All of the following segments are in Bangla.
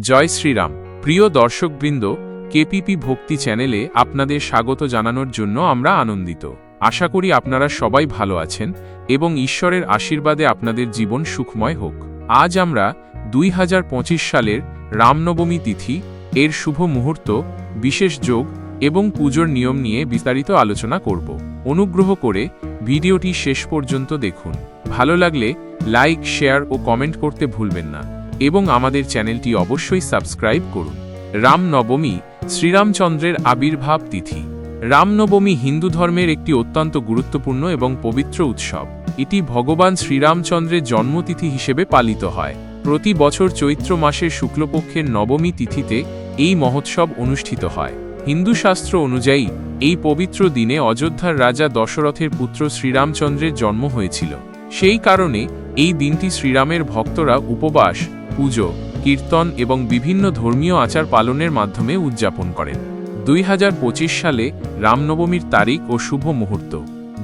জয় শ্রীরাম। প্রিয় দর্শকবৃন্দ, কেপিপি ভক্তি চ্যানেলে আপনাদের স্বাগত জানানোর জন্য আমরা আনন্দিত। আশা করি আপনারা সবাই ভালো আছেন এবং ঈশ্বরের আশীর্বাদে আপনাদের জীবন সুখময় হোক। আজ আমরা দুই হাজার পঁচিশ সালের রামনবমী তিথি, এর শুভ মুহূর্ত, বিশেষ যোগ এবং পুজোর নিয়ম নিয়ে বিস্তারিত আলোচনা করব। অনুগ্রহ করে ভিডিওটি শেষ পর্যন্ত দেখুন। ভালো লাগলে লাইক, শেয়ার ও কমেন্ট করতে ভুলবেন না। এবং আমাদের চ্যানেলটি অবশ্যই সাবস্ক্রাইব করুন। রামনবমী শ্রীরামচন্দ্রের আবির্ভাব তিথি। রামনবমী হিন্দু ধর্মের একটি অত্যন্ত গুরুত্বপূর্ণ এবং পবিত্র উৎসব। এটি ভগবান শ্রীরামচন্দ্রের জন্মতিথি হিসেবে পালিত হয়। প্রতি বছর চৈত্র মাসের শুক্লপক্ষের নবমী তিথিতে এই মহোৎসব অনুষ্ঠিত হয়। হিন্দু শাস্ত্র অনুযায়ী, এই পবিত্র দিনে অযোধ্যার রাজা দশরথের পুত্র শ্রীরামচন্দ্রের জন্ম হয়েছিল। সেই কারণে, এই দিনটি শ্রীরামের ভক্তরা উপবাস পুজো, কীর্তন এবং বিভিন্ন ধর্মীয় আচার পালনের মাধ্যমে উদযাপন করেন। দুই হাজার পঁচিশ সালে রামনবমীর তারিখ ও শুভ মুহূর্ত।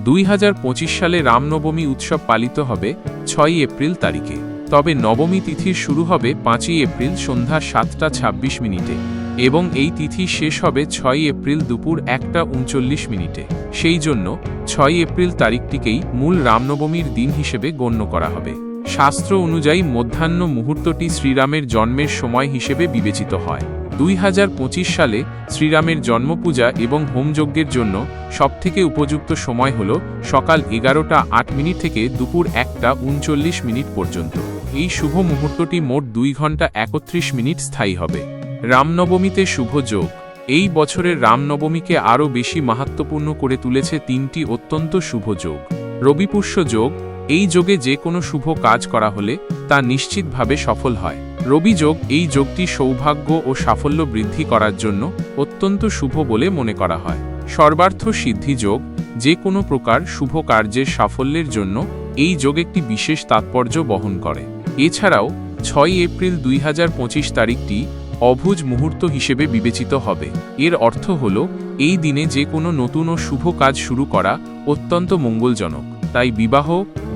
দুই হাজার পঁচিশ সালে রামনবমী উৎসব পালিত হবে ছয়ই এপ্রিল তারিখে। তবে নবমী তিথির শুরু হবে পাঁচই এপ্রিল সন্ধ্যা সাতটা ২৬ মিনিটে এবং এই তিথি শেষ হবে ছয় এপ্রিল দুপুর একটা উনচল্লিশ মিনিটে। সেই জন্য ছয় এপ্রিল তারিখটিকেই মূল রামনবমীর দিন হিসেবে গণ্য করা হবে। শাস্ত্র অনুযায়ী মধ্যাহ্ন মুহূর্তটি শ্রীরামের জন্মের সময় হিসেবে বিবেচিত হয়। দুই হাজার পঁচিশ সালে শ্রীরামের জন্মপূজা এবং হোমযজ্ঞের জন্য সবথেকে উপযুক্ত সময় হল সকাল এগারোটা আট মিনিট থেকে দুপুর একটা উনচল্লিশ মিনিট পর্যন্ত। এই শুভ মুহূর্তটি মোট দুই ঘণ্টা একত্রিশ মিনিট স্থায়ী হবে। রামনবমীতে শুভ যোগ। এই বছরের রামনবমীকে আরও বেশি মাহাত্মপূর্ণ করে তুলেছে তিনটি অত্যন্ত শুভ যোগ। রবিপুষ্য যোগ এই যোগে যে কোনো শুভ কাজ করা হলে তা নিশ্চিতভাবে সফল হয়। রবি যোগ এই যোগটি সৌভাগ্য ও সাফল্য বৃদ্ধি করার জন্য অত্যন্ত শুভ বলে মনে করা হয়। সর্বার্থ সিদ্ধি যোগ যে কোনো প্রকার শুভ কার্যের সাফল্যের জন্য এই যোগ একটি বিশেষ তাৎপর্য বহন করে। এছাড়াও ছয় এপ্রিল দুই হাজার পঁচিশ তারিখটি অভুজ মুহূর্ত হিসেবে বিবেচিত হবে। এর অর্থ হল এই দিনে যে কোনো নতুন ও শুভ কাজ শুরু করা অত্যন্ত মঙ্গলজনক। তাই বিবাহ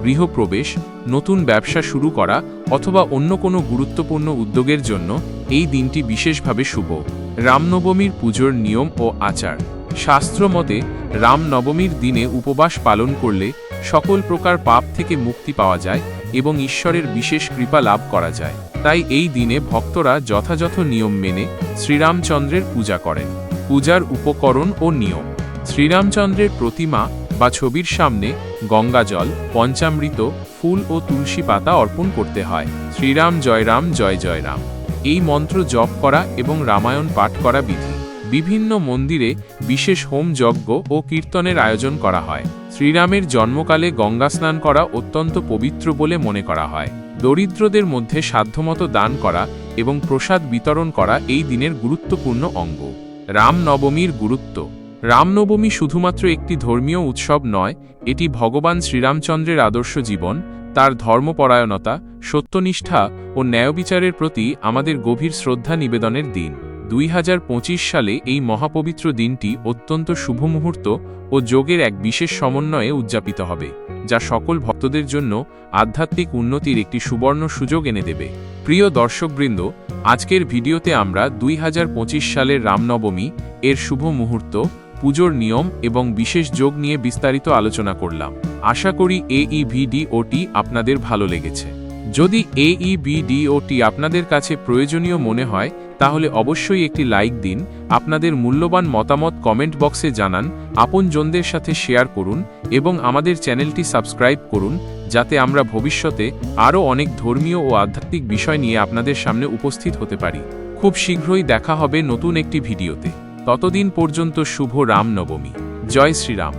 গৃহপ্রবেশ, নতুন ব্যবসা শুরু করা অথবা অন্য কোনো গুরুত্বপূর্ণ উদ্যোগের জন্য এই দিনটি বিশেষভাবে শুভ। রামনবমীর পুজোর নিয়ম ও আচার। শাস্ত্রমতে, রামনবমীর দিনে উপবাস পালন করলে সকল প্রকার পাপ থেকে মুক্তি পাওয়া যায় এবং ঈশ্বরের বিশেষ কৃপা লাভ করা যায়। তাই এই দিনে ভক্তরা যথাযথ নিয়ম মেনে শ্রীরামচন্দ্রের পূজা করেন। পূজার উপকরণ ও নিয়ম। শ্রীরামচন্দ্রের প্রতিমা বা ছবির সামনে গঙ্গাজল পঞ্চামৃত, ফুল ও তুলসী পাতা অর্পণ করতে হয়। শ্রীরাম, জয় রাম, জয় জয় রাম। এই মন্ত্র জপ করা এবং রামায়ণ পাঠ করা বিধি। বিভিন্ন মন্দিরে বিশেষ হোম যজ্ঞ ও কীর্তনের আয়োজন করা হয়। শ্রীরামের জন্মকালে গঙ্গা স্নান করা অত্যন্ত পবিত্র বলে মনে করা হয়। দরিদ্রদের মধ্যে সাধ্যমতো দান করা এবং প্রসাদ বিতরণ করা এই দিনের গুরুত্বপূর্ণ অঙ্গ। রামনবমীর গুরুত্ব। রামনবমী শুধুমাত্র একটি ধর্মীয় উৎসব নয়, এটি ভগবান শ্রীরামচন্দ্রের আদর্শ জীবন, তার ধর্মপরায়ণতা, সত্যনিষ্ঠা ও ন্যায়বিচারের প্রতি আমাদের গভীর শ্রদ্ধা নিবেদনের দিন। দুই হাজার পঁচিশ সালে এই মহাপবিত্র দিনটি অত্যন্ত শুভ মুহূর্ত ও যোগের এক বিশেষ সমন্বয়ে উদযাপিত হবে, যা সকল ভক্তদের জন্য আধ্যাত্মিক উন্নতির একটি সুবর্ণ সুযোগ এনে দেবে। প্রিয় দর্শকবৃন্দ আজকের ভিডিওতে আমরা দুই হাজার পঁচিশ সালের রামনবমী, এর শুভ মুহূর্ত, পুজোর নিয়ম এবং বিশেষ যোগ নিয়ে বিস্তারিত আলোচনা করলাম। আশা করি এই ভিডিওটি আপনাদের ভালো লেগেছে। যদি এই ভিডিওটি আপনাদের কাছে প্রয়োজনীয় মনে হয়, তাহলে অবশ্যই একটি লাইক দিন, আপনাদের মূল্যবান মতামত কমেন্ট বক্সে জানান, আপনজনদের সাথে শেয়ার করুন এবং আমাদের চ্যানেলটি সাবস্ক্রাইব করুন যাতে আমরা ভবিষ্যতে আরও অনেক ধর্মীয় ও আধ্যাত্মিক বিষয় নিয়ে আপনাদের সামনে উপস্থিত হতে পারি। খুব শীঘ্রই দেখা হবে নতুন একটি ভিডিওতে। ততদিন পর্যন্ত শুভ রামনবমী। জয় শ্রীরাম।